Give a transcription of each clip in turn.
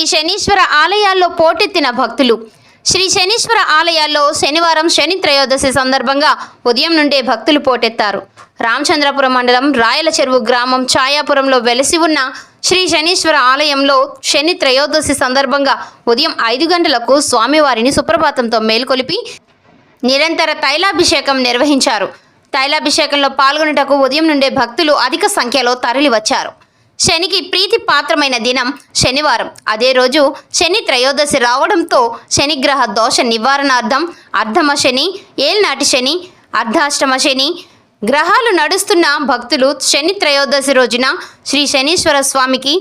శ్రీ శనీశ్వర ఆలయాల్లో పోటెత్తిన భక్తులు. శ్రీ శనీశ్వర ఆలయాల్లో శనివారం శని త్రయోదశి సందర్భంగా ఉదయం నుండే భక్తులు పోటెత్తారు. రామచంద్రపురం మండలం రాయల చెరువు గ్రామం ఛాయాపురంలో వెలసి ఉన్న శ్రీ శనీశ్వర ఆలయంలో శని త్రయోదశి సందర్భంగా ఉదయం ఐదు గంటలకు స్వామివారిని సుప్రభాతంతో మేల్కొలిపి నిరంతర తైలాభిషేకం నిర్వహించారు. తైలాభిషేకంలో పాల్గొనుటకు ఉదయం నుండే భక్తులు అధిక సంఖ్యలో తరలివచ్చారు. శనికి ప్రీతి పాత్రమైన దినం శనివారం. అదే రోజు శని త్రయోదశి రావడంతో శనిగ్రహ దోష నివారణార్థం అర్ధమ శని ఏల్నాటి శని అర్ధాష్టమ శని గ్రహాలు నడుస్తున్న భక్తులు శని త్రయోదశి రోజున శ్రీ శనీశ్వర స్వామికి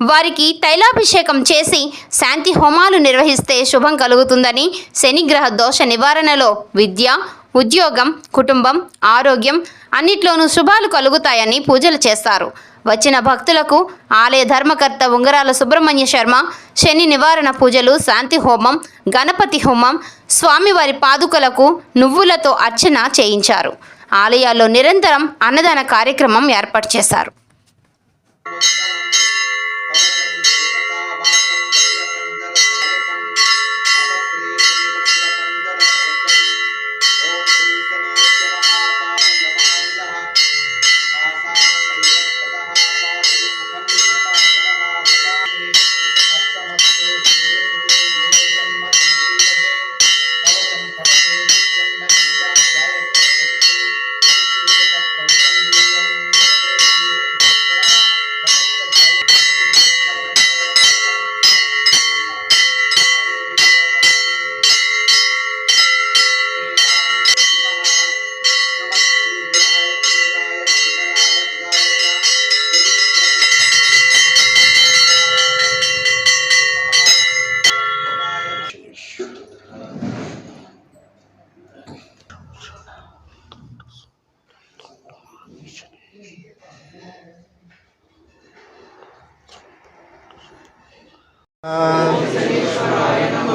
వారికి తైలాభిషేకం చేసి శాంతి హోమాలు నిర్వహిస్తే శుభం కలుగుతుందని శనిగ్రహ దోష నివారణలో విద్య ఉద్యోగం కుటుంబం ఆరోగ్యం అన్నిట్లోనూ శుభాలు కలుగుతాయని పూజలు చేస్తారు. వచ్చిన భక్తులకు ఆలయ ధర్మకర్త ఉంగరాల సుబ్రహ్మణ్య శర్మ శని నివారణ పూజలు శాంతి హోమం గణపతి హోమం స్వామివారి పాదుకలకు నువ్వులతో అర్చన చేయించారు. ఆలయాల్లో నిరంతరం అన్నదాన కార్యక్రమం ఏర్పాటు చేశారు.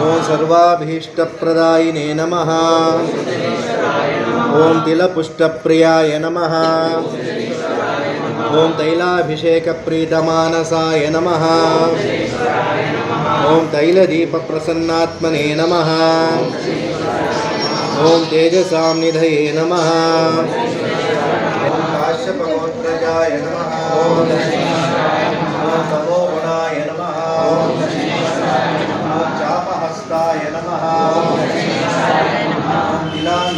ఓం సర్వాభీష్టప్రదాయినే నమ. ఓం తిలపుష్టప్రియాయ నమ. ఓం తైలాభిషేకప్రీతమానసాయ నమ. ఓం తైలదీపప్రసన్నాత్మనే నమ. ఓం తేజసాం నిధయే నమ. ఓం కాశ్యపగోత్రజాయ నమ. ఓం తమోగుణాయ నమ ఓం చాపహస్తాయ నమ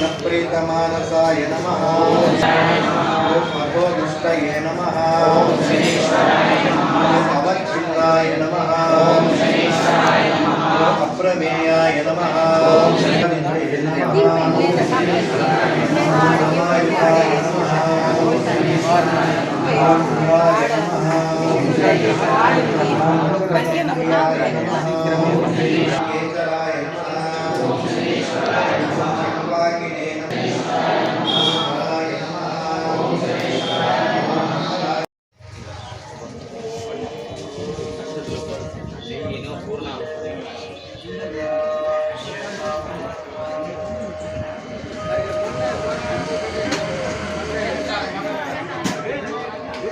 తిలాన్నప్రీతమానసాయ నమ. అఘోదుష్టయే నమ. అవచ్ఛిన్నాయ నమ. అప్రమేయాయ నమ. కేశరాయ నమ.